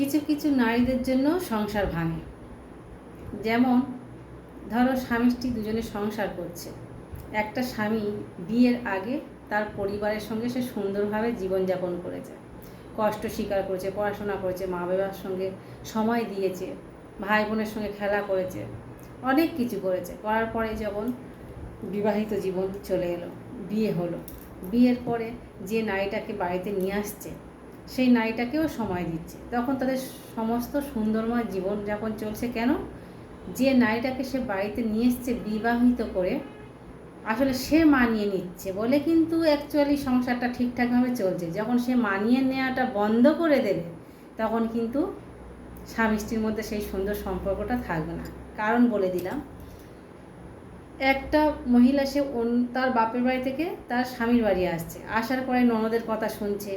কিছু কিছু নারীদের জন্য সংসার ভাঙে। যেমন, ধরো স্বামী স্ত্রী দুজনে সংসার করছে। একটা স্বামী বিয়ের আগে তার পরিবারের সঙ্গে সে সুন্দরভাবে জীবনযাপন করেছে। কষ্ট স্বীকার করেছে, পড়াশোনা করেছে, মা বাবার সঙ্গে সময় দিয়েছে, ভাই বোনের সঙ্গে খেলা করেছে, অনেক কিছু করেছে। করার পরে যখন বিবাহিত জীবন চলে এলো, বিয়ে হলো। বিয়ের পরে যে নারীটাকে বাড়িতে নিয়ে আসছে সেই নারীটাকেও সময় দিচ্ছে। তখন তাদের সমস্ত সুন্দরময় জীবনযাপন চলছে কেন? যে নারীটাকে সে বাড়িতে নিয়ে এসছে বিবাহিত করে, আসলে সে মানিয়ে নিচ্ছে বলে কিন্তু অ্যাকচুয়ালি সংসারটা ঠিকঠাকভাবে চলছে। যখন সে মানিয়ে নেওয়াটা বন্ধ করে দেবে, তখন কিন্তু স্বামী স্ত্রীর মধ্যে সেই সুন্দর সম্পর্কটা থাকবে না। কারণ বলে দিলাম, একটা মহিলা সে তার বাপের বাড়ি থেকে তার স্বামীর বাড়ি আসছে। আসার পরে ননদের কথা শুনছে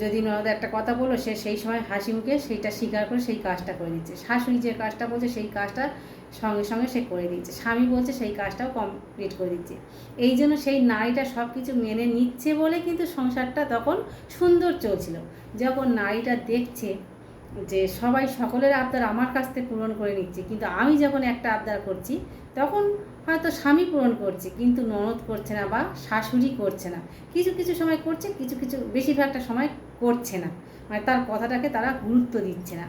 যদি ননদ একটা কথা বলো সে সেই সময় হাসি মুখে সেইটা স্বীকার করে সেই কাজটা করে দিচ্ছে শাশুড়ি যে কাজটা বলছে সেই কাজটা সঙ্গে সঙ্গে সে করে দিচ্ছে স্বামী বলছে সেই কাজটাও কমপ্লিট করে দিচ্ছে। এই জন্য সেই নারীটা সব কিছু মেনে নিচ্ছে বলে কিন্তু সংসারটা তখন সুন্দর চলছিল। যখন নারীটা দেখছে যে সবাই সকলের আবদার আমার কাছ থেকে পূরণ করে নিচ্ছে। কিন্তু আমি যখন একটা আবদার করছি, তখন হয়তো স্বামী পূরণ করছে, কিন্তু ননদ করছে না বা শাশুড়ি করছে না। কিছু কিছু সময় করছে, কিছু কিছু বেশিরভাগটা সময় করছে না। মানে তার কথাটাকে তারা গুরুত্ব দিচ্ছে না।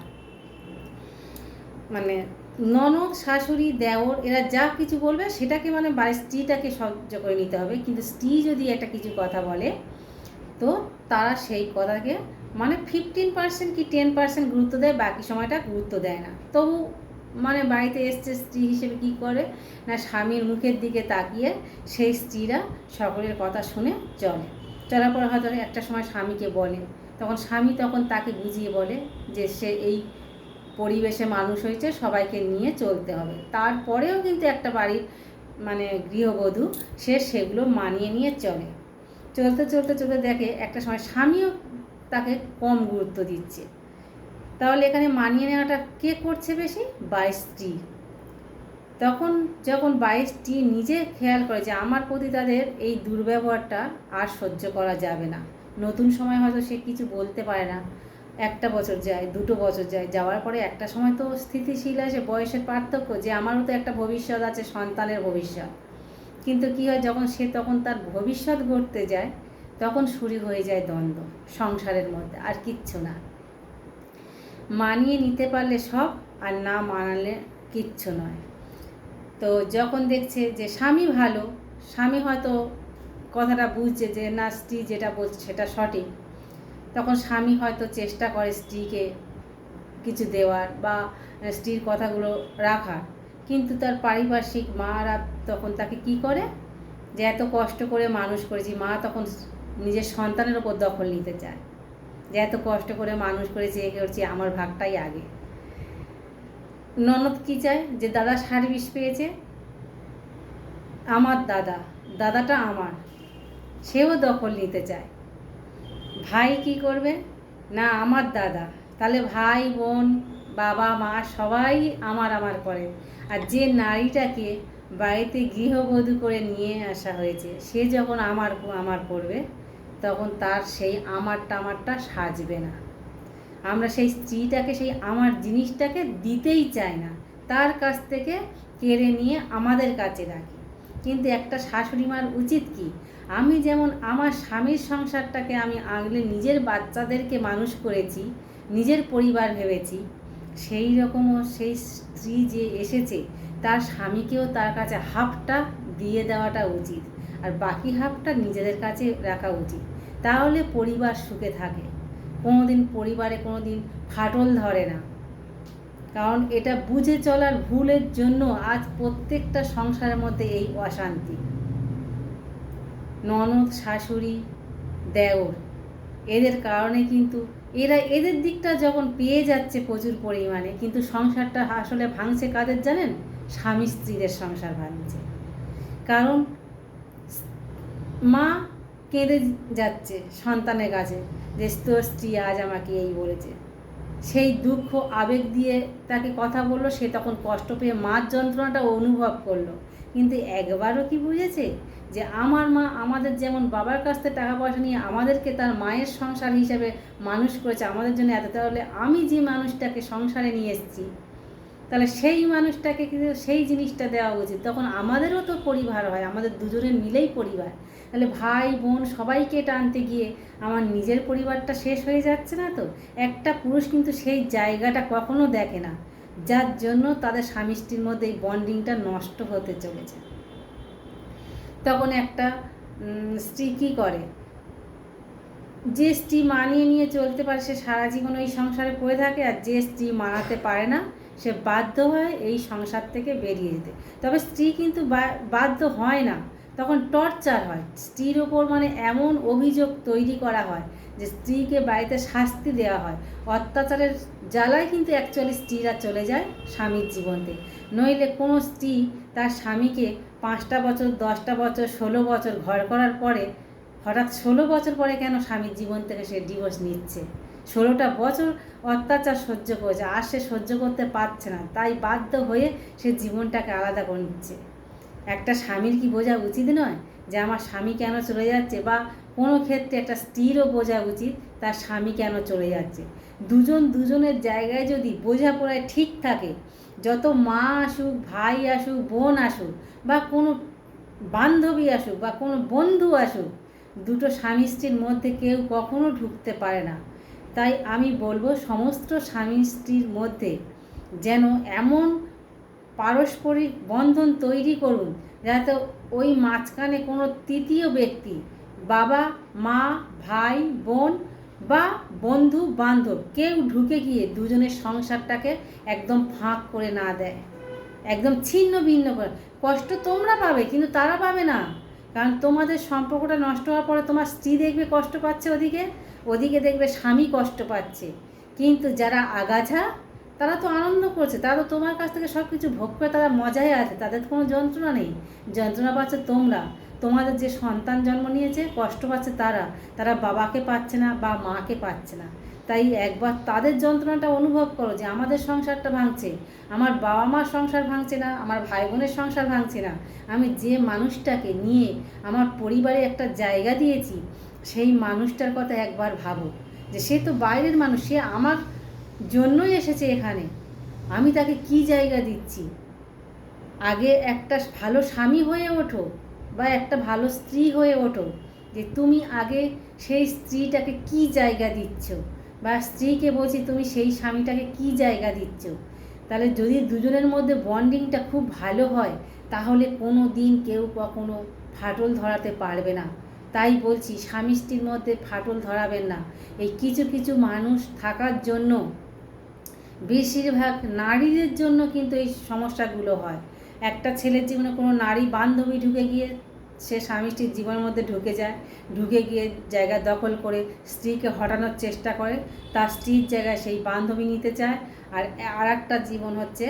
মানে ননদ, শাশুড়ি, দেওর, এরা যা কিছু বলবে, সেটাকে মানে বাড়ির স্ত্রীটাকে সহ্য করে নিতে হবে। কিন্তু স্ত্রী যদি একটা কিছু কথা বলে তো তারা সেই কথাকে মানে ফিফটিন পার্সেন্ট কি টেন পার্সেন্ট গুরুত্ব দেয়, বাকি সময়টা গুরুত্ব দেয় না। তবু মানে বাড়িতে এসছে স্ত্রী হিসেবে কি করে? না, স্বামীর মুখের দিকে তাকিয়ে সেই স্ত্রীরা সকলের কথা শুনে চলে। চলার পর হয়তো একটা সময় স্বামীকে বলে। তখন স্বামী তখন তাকে বুঝিয়ে বলে যে সে এই পরিবেশে মানুষ হয়েছে, সবাইকে নিয়ে চলতে হবে। তারপরেও কিন্তু একটা বাড়ির মানে গৃহবধূ সে সেগুলো মানিয়ে নিয়ে চলে। চলতে চলতে চলতে দেখে একটা সময় স্বামীও তাকে কম গুরুত্ব দিচ্ছে। তাহলে এখানে মানিয়ে নেওয়াটা কে করছে বেশি? বাই স্ত্রী। তখন যখন বাইশটি নিজে খেয়াল করে যে আমার প্রতি তাদের এই দুর্ব্যবহারটা আর সহ্য করা যাবে না। নতুন সময় হয়তো সে কিছু বলতে পারে না। একটা বছর যায়, দুটো বছর যায়, যাওয়ার পরে একটা সময় তো স্থিতিশীল আছে, বয়সের পার্থক্য যে আমারও তো একটা ভবিষ্যৎ আছে, সন্তানের ভবিষ্যৎ। কিন্তু কী হয়, যখন সে তখন তার ভবিষ্যৎ গড়তে যায়, তখন শুরু হয়ে যায় দ্বন্দ্ব, সংসারের মধ্যে, আর কিচ্ছু না। মানিয়ে নিতে পারলে সব, আর না মানালে কিচ্ছু নয়। তো যখন দেখছে যে স্বামী ভালো, স্বামী হয়তো কথাটা বুঝছে যে না, স্ত্রী যেটা বলছে সেটা সঠিক, তখন স্বামী হয়তো চেষ্টা করে স্ত্রীকে কিছু দেওয়ার বা স্ত্রীর কথাগুলো রাখার। কিন্তু তার পারিপার্শ্বিক মারা তখন তাকে কি করে? যে এত কষ্ট করে মানুষ করেছি, মা তখন নিজের সন্তানের ওপর দখল নিতে চায়। যে এত কষ্ট করে মানুষ করেছি, এ করছি, আমার ভাগটাই আগে। ননদ কি চায়? যে দাদা সার্ভিস পেয়েছে। আমার দাদা, দাদাটা আমার। সেও দখল নিতে চায়। ভাই কি করবে? না, আমার দাদা। তাহলে ভাই, বোন, বাবা, মা সবাই আমার আমার করে। আর যে নারীটাকে বাড়িতে গৃহবধূ করে নিয়ে আসা হয়েছে, সে যখন আমার আমার করবে, তখন তার সেই আমারটা আমারটা সাজবে না। আমরা সেই স্ত্রীটাকে, সেই আমার জিনিসটাকে দিতেই চাই না। তার কাছ থেকে কেড়ে নিয়ে আমাদের কাছে রাখি। কিন্তু একটা শাশুড়ি মার উচিত কি? আমি যেমন আমার স্বামীর সংসারটাকে আমি আগলে নিজের বাচ্চাদেরকে মানুষ করেছি, নিজের পরিবার ভেবেছি সেই রকমও সেই স্ত্রী যে এসেছে, তার স্বামীকেও তার কাছে হাফটা দিয়ে দেওয়াটা উচিত আর বাকি হাফটা নিজেদের কাছে রাখা উচিত। তাহলে পরিবার সুখে থাকে। কোনোদিন পরিবারে কোনো দিন ফাটল ধরে না। কারণ এটা বুঝে চলার ভুলের জন্য আজ প্রত্যেকটা সংসারের মধ্যে এই অশান্তি। ননদ, শাশুড়ি, দেওর, এদের কারণে কিন্তু এরা এদের দিকটা যখন পেয়ে যাচ্ছে প্রচুর পরিমাণে, কিন্তু সংসারটা আসলে ভাঙছে কাদের জানেন? স্বামী স্ত্রীদের সংসার ভাঙছে। কারণ মা কেঁদে যাচ্ছে সন্তানের কাছে যে, তোর স্ত্রী আজ আমাকে এই বলেছে। সেই দুঃখ, আবেগ দিয়ে তাকে কথা বলল, সে তখন কষ্ট পেয়ে মার যন্ত্রণাটা অনুভব করল। কিন্তু একবারও কি বুঝেছে যে আমার মা আমাদের যেমন বাবার কাছ থেকে টাকা পয়সা নিয়ে আমাদেরকে তার মায়ের সংসার হিসাবে মানুষ করেছে আমাদের জন্য এত, তাহলে আমি যে মানুষটাকে সংসারে নিয়ে এসেছি, তাহলে সেই মানুষটাকে কিন্তু সেই জিনিসটা দেওয়া উচিত? তখন আমাদেরও তো পরিবার হয়, আমাদের দুজনের মিলেই পরিবার। তাহলে ভাই, বোন সবাইকে টানতে গিয়ে আমার নিজের পরিবারটা শেষ হয়ে যাচ্ছে না তো? একটা পুরুষ কিন্তু সেই জায়গাটা কখনো দেখে না। যার জন্য তাদের স্বামী স্ত্রীর মধ্যে এই বন্ডিংটা নষ্ট হতে চলেছে। তখন একটা স্ত্রী কী করে? যে স্ত্রী মানিয়ে নিয়ে চলতে পারে, সে সারা জীবন ওই সংসারে পড়ে থাকে আর যে স্ত্রী মানাতে পারে না, সে বাধ্য হয় এই সংসার থেকে বেরিয়ে যেতে। তবে স্ত্রী কিন্তু বাধ্য হয় না। তখন টর্চার হয়। স্ত্রীর ওপর মানে এমন অভিযোগ তৈরি করা হয় যে স্ত্রীকে বাড়িতে শাস্তি দেওয়া হয়। অত্যাচারের জ্বালায় কিন্তু অ্যাকচুয়ালি স্ত্রীরা চলে যায় স্বামীর জীবনতে। নইলে কোনো স্ত্রী তার স্বামীকে পাঁচটা বছর, দশটা বছর, ষোলো বছর ঘর করার পরে, হঠাৎ ষোলো বছর পরে কেন স্বামীর জীবন থেকে সে ডিভোর্স নিচ্ছে? ষোলোটা বছর অত্যাচার সহ্য করেছে, আর সে সহ্য করতে পারছে না। তাই বাধ্য হয়ে সে জীবনটাকে আলাদা করে নিচ্ছে। একটা স্বামীর কি বোঝা উচিত নয় যে আমার স্বামী কেন চলে যাচ্ছে বা কোনো ক্ষেত্রে একটা স্ত্রীরও বোঝা উচিত তার স্বামী কেন চলে যাচ্ছে। দুজন দুজনের জায়গায় যদি বোঝাপড়ায় ঠিক থাকে, যত মা আসুক, ভাই আসুক, বোন আসুক, বা কোনো বান্ধবী আসুক, বা কোনো বন্ধু আসুক, দুটো স্বামী স্ত্রীর মধ্যে কেউ কখনো ঢুকতে পারে না। তাই আমি বলব, সমস্ত স্বামী স্ত্রীর মধ্যে যেন এমন পারস্পরিক বন্ধন তৈরি করুন, যাতে ওই মাঝখানে কোনো তৃতীয় ব্যক্তি বাবা, মা, ভাই, বোন বা বন্ধু বান্ধব কেউ ঢুকে গিয়ে দুজনের সংসারটাকে একদম ফাঁক করে না দেয়। একদম ছিন্ন ভিন্ন করে। কষ্ট তোমরা পাবে, কিন্তু তারা পাবে না। কারণ তোমাদের সম্পর্কটা নষ্ট হওয়ার পরে তোমার স্ত্রী দেখবে কষ্ট পাচ্ছে ওদিকে ওদিকে দেখবে স্বামী কষ্ট পাচ্ছে। কিন্তু যারা আগাছা তারা তো আনন্দ করছে, তারা তো তোমার কাছ থেকে সব কিছু ভোগ করে, তারা মজায় আছে, তাদের তো কোনো যন্ত্রণা নেই। যন্ত্রণা পাচ্ছে তোমরা। তোমাদের যে সন্তান জন্ম নিয়েছে, কষ্ট পাচ্ছে তারা। তারা বাবাকে পাচ্ছে না বা মাকে পাচ্ছে না। তাই একবার তাদের যন্ত্রণাটা অনুভব করো যে আমাদের সংসারটা ভাঙছে। আমার বাবা মার সংসার ভাঙছে না, আমার ভাই বোনের সংসার ভাঙছে না। আমি যে মানুষটাকে নিয়ে আমার পরিবারে একটা জায়গা দিয়েছি, সেই মানুষটার কথা একবার ভাবো। যে সে তো বাইরের মানুষ, সে আমার জন্যই এসেছে এখানে। আমি তাকে কি জায়গা দিচ্ছি? আগে একটা ভালো স্বামী হয়ে ওঠো বা একটা ভালো স্ত্রী হয়ে ওঠো যে তুমি আগে সেই স্ত্রীটাকে কি জায়গা দিচ্ছ বা স্ত্রীকে বলছি তুমি সেই স্বামীটাকে কি জায়গা দিচ্ছ? তাহলে যদি দুজনের মধ্যে বন্ডিংটা খুব ভালো হয়, তাহলে কোনো দিন কেউ কখনো ফাটল ধরাতে পারবে না। তাই বলছি, স্বামী স্ত্রীর মধ্যে ফাটল ধরাবেন না। এই কিছু কিছু মানুষ থাকার জন্য বেশিরভাগ নারীদের জন্য কিন্তু এই সমস্যাগুলো হয়। একটা ছেলের জীবনে কোনো নারী বান্ধবী ঢুকে গিয়ে সে স্বামী স্ত্রীর জীবনের মধ্যে ঢুকে যায়, ঢুকে গিয়ে জায়গা দখল করে স্ত্রীকে হটানোর চেষ্টা করে, তার স্ত্রীর জায়গায় সেই বান্ধবী নিতে চায়। আর আর একটা জীবন হচ্ছে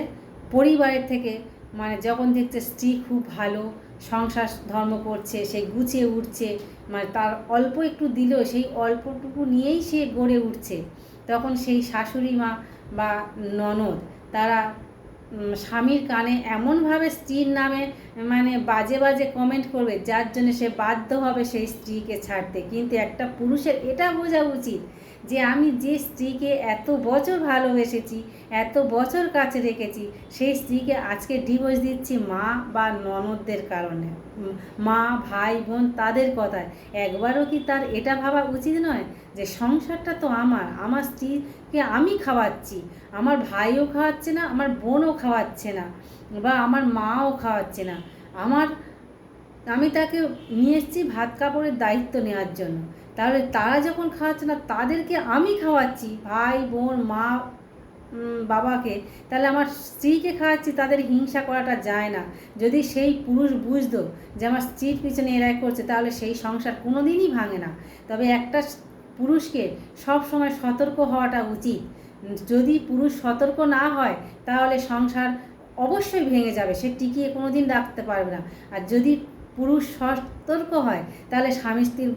পরিবারের থেকে মানে যখন দেখছে স্ত্রী খুব ভালো সংসার ধর্ম করছে, সে গুছিয়ে উঠছে মানে তার অল্প একটু দিলেও সেই অল্পটুকু নিয়েই সে গড়ে উঠছে। তখন সেই শাশুড়ি মা বা ননদ, তারা স্বামীর কানে এমনভাবে স্ত্রীর নামে মানে বাজে বাজে কমেন্ট করবে, যার জন্য সে বাধ্য হবে সেই স্ত্রীকে ছাড়তে। কিন্তু একটা পুরুষের এটা বোঝা উচিত যে আমি যে স্ত্রীকে এত বছর ভালোবেসেছি, এত বছর কাছে রেখেছি, সেই স্ত্রীকে আজকে ডিভোর্স দিচ্ছি মা বা ননদদের কারণে। মা, ভাই, বোন তাদের কথায়। একবারও কি তার এটা ভাবা উচিত নয় যে সংসারটা তো আমার আমার স্ত্রীকে আমি খাওয়াচ্ছি, আমার ভাইও খাওয়াচ্ছে না, আমার বোনও খাওয়াচ্ছে না, বা আমার মাও খাওয়াচ্ছে না। আমার আমি তাকে নিয়ে এসেছি ভাত কাপড়ের দায়িত্ব নেওয়ার জন্য। তাহলে তারা যখন খাওয়াচ্ছে না, তাদেরকে আমি খাওয়াচ্ছি, ভাই, বোন, মা বাবাকে। তাহলে আমার স্ত্রীকে খাওয়াচ্ছি, তাদের হিংসা করাটা যায় না। যদি সেই পুরুষ বুঝতো যে আমার স্ত্রীর পিছনে এরাই করছে, তাহলে সেই সংসার কোনো দিনই ভাঙে না। তবে একটা পুরুষকে সব সময় সতর্ক হওয়াটা উচিত। যদি পুরুষ সতর্ক না হয়, তাহলে সংসার অবশ্যই ভেঙে যাবে। সে টিকিয়ে কোনো দিন রাখতে পারবে না। আর যদি পুরুষ সতর্ক হয়, তাহলে স্বামী স্ত্রীর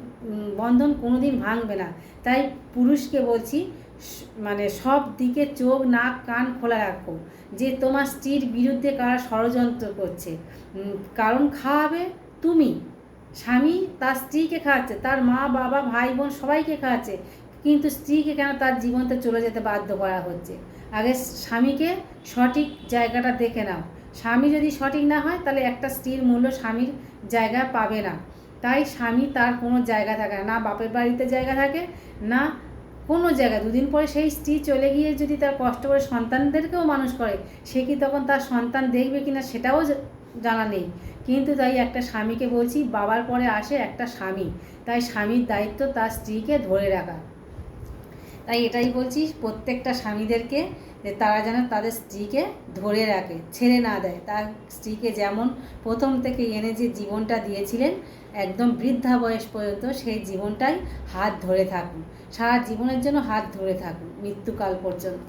বন্ধন কোনো দিন ভাঙবে না। তাই পুরুষকে বলছি মানে সব দিকে চোখ, নাক, কান খোলা রাখো, যে তোমার স্ত্রীর বিরুদ্ধে কারা ষড়যন্ত্র করছে। কারণ খাওয়াবে তুমি। স্বামী তার স্ত্রীকে খাওয়াচ্ছে, তার মা, বাবা, ভাই, বোন সবাইকে খাওয়াচ্ছে, কিন্তু স্ত্রীকে কেন তার জীবনতে চলে যেতে বাধ্য করা হচ্ছে? আগে স্বামীকে সঠিক জায়গাটা দেখে নাও। স্বামী যদি সঠিক না হয়, তাহলে একটা স্ত্রীর মূল্য স্বামীর জায়গা পাবে না। তাই স্বামী তার কোনো জায়গা থাকে না বাপের বাড়িতে জায়গা থাকে, না কোনো জায়গায় দুদিন পরে সেই স্ত্রী চলে গিয়ে যদি তার কষ্ট করে সন্তানদেরকেও মানুষ করে, সে কি তখন তার সন্তান দেখবে কি না সেটাও জানা নেই। কিন্তু তাই একটা স্বামীকে বলছি, বাবার পরে আসে একটা স্বামী। তাই স্বামীর দায়িত্ব তার স্ত্রীকে ধরে রাখা। তাই এটাই বলছি, প্রত্যেকটা স্বামীদেরকে যে তারা যেন তাদের স্ত্রীকে ধরে রাখে, ছেড়ে না দেয়। তার স্ত্রীকে যেমন প্রথম থেকে এনে যে জীবনটা দিয়েছিলেন, একদম বৃদ্ধা বয়স পর্যন্ত সেই জীবনটাই হাত ধরে থাকুন। সারা জীবনের জন্য হাত ধরে থাকুন মৃত্যুকাল পর্যন্ত।